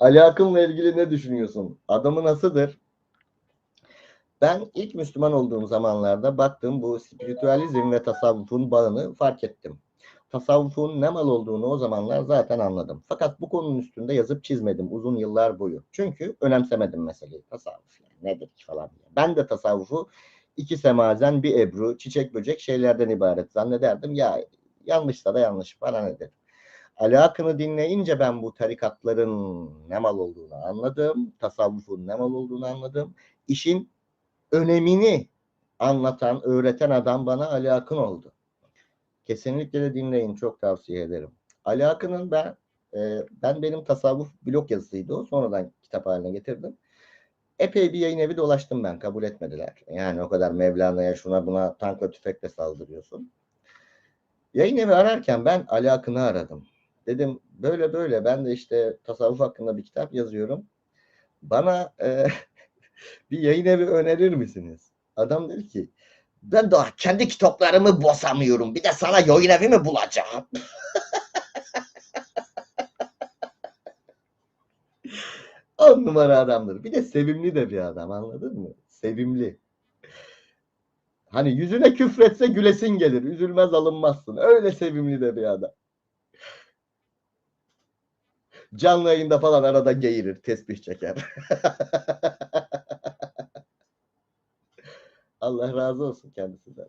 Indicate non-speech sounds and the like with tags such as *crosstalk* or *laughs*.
Ali Akın'la ilgili ne düşünüyorsun? Adamı nasıldır? Ben ilk Müslüman olduğum zamanlarda baktım bu spiritüalizm ve tasavvufun bağını fark ettim. Tasavvufun ne mal olduğunu o zamanlar zaten anladım. Fakat bu konunun üstünde yazıp çizmedim uzun yıllar boyu. Çünkü önemsemedim meseleyi. Tasavvuf yani nedir falan diye. Ben de tasavvufu iki semazen, bir ebru, çiçek böcek şeylerden ibaret zannederdim. Ya yanlışsa da yanlış. Bana nedir? Ali Akın'ı dinleyince ben bu tarikatların ne mal olduğunu anladım. Tasavvufun ne mal olduğunu anladım. İşin önemini anlatan, öğreten adam bana Ali Akın oldu. Kesinlikle de dinleyin. Çok tavsiye ederim. Ali Akın'ın ben e, ben benim tasavvuf blog yazısıydı o. Sonradan kitap haline getirdim. Epey bir yayın evi dolaştım ben. Kabul etmediler. Yani o kadar Mevlana'ya şuna buna tankla tüfekle saldırıyorsun. Yayın evi ararken ben Ali Akın'ı aradım. Dedim böyle böyle ben de işte tasavvuf hakkında bir kitap yazıyorum. Bana e, *laughs* bir yayın evi önerir misiniz? Adam dedi ki ben daha kendi kitaplarımı basamıyorum. Bir de sana yayın evi mi bulacağım? *laughs* On numara adamdır. Bir de sevimli de bir adam anladın mı? Sevimli. Hani yüzüne küfretse gülesin gelir. Üzülmez alınmazsın. Öyle sevimli de bir adam. Canlı yayında falan arada geğirir. Tesbih çeker. *laughs* Allah razı olsun kendisinden.